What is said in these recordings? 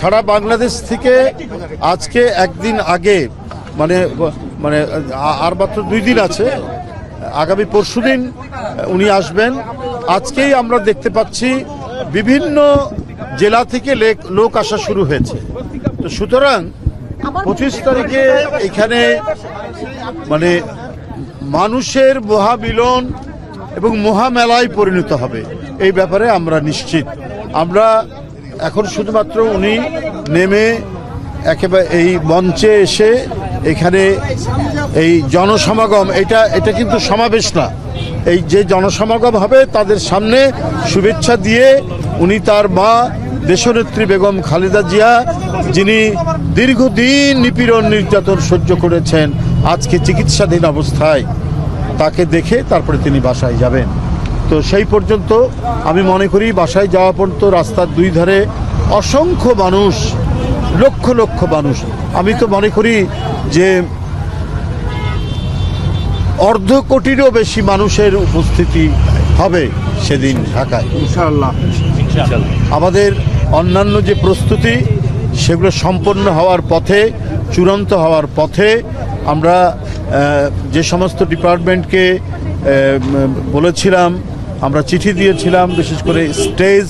সারা বাংলাদেশ থেকে আজকে একদিন আগে মানে মানে আর মাত্র দুই দিন আছে, আগামী পরশুদিন উনি আসবেন। আজকেই আমরা দেখতে পাচ্ছি বিভিন্ন জেলা থেকে লেক- লোক আসা শুরু হয়েছে। তো সুতরাং পঁচিশ তারিখে এখানে মানে মানুষের মহামিলন এবং মহামেলায় পরিণত হবে। এই ব্যাপারে আমরা নিশ্চিত। আমরা এখন শুধুমাত্র উনি নেমে একেবারে এই মঞ্চে এসে এখানে এই জনসমাগম, এটা এটা কিন্তু সমাবেশ না। এই যে জনসমাগম হবে তাদের সামনে শুভেচ্ছা দিয়ে উনি তার মা দেশনেত্রী বেগম খালেদা জিয়া, যিনি দীর্ঘদিন নিপীড়ন, নির্যাতন সহ্য করেছেন, আজকে চিকিৎসাধীন অবস্থায় তাকে দেখে তারপরে তিনি বাসায় যাবেন। তো সেই পর্যন্ত আমি মনে করি বাসায় যাওয়া পর্যন্ত রাস্তার দুই ধারে অসংখ্য মানুষ লক্ষ লক্ষ মানুষ। আমি তো মনে করি যে অর্ধ কোটিরও বেশি মানুষের উপস্থিতি হবে সেদিন ঢাকায়। ইনশাআল্লাহ। আমাদের অন্যান্য যে প্রস্তুতি সেগুলো সম্পন্ন হওয়ার পথে চূড়ান্ত হওয়ার পথে আমরা যে সমস্ত ডিপার্টমেন্টকে বলেছিলাম আমরা চিঠি দিয়েছিলাম, বিশেষ করে স্টেজ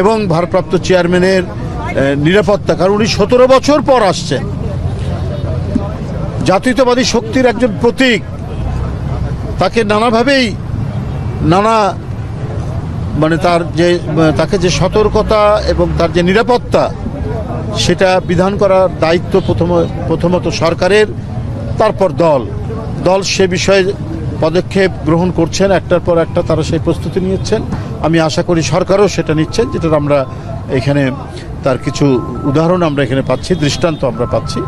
এবং ভারপ্রাপ্ত চেয়ারম্যানের নিরাপত্তা, কারণ উনি সতেরো বছর পর আসছেন। জাতীয়তাবাদী শক্তির একজন প্রতীক। তাকে নানাভাবেই, নানা মানে তার যে, তাকে যে সতর্কতা এবং তার যে নিরাপত্তা, সেটা বিধান করার দায়িত্ব প্রথম, প্রথমত সরকারের, তারপর দল। দল সে বিষয়ে পদক্ষেপ গ্রহণ করছেন, একটার পর একটা তারা সেই প্রস্তুতি নিয়েছেন। আমি আশা করি সরকারও সেটা নিচ্ছেন যেটা আমরা এখানে তার কিছু উদাহরণ আমরা এখানে পাচ্ছি, দৃষ্টান্ত আমরা পাচ্ছি।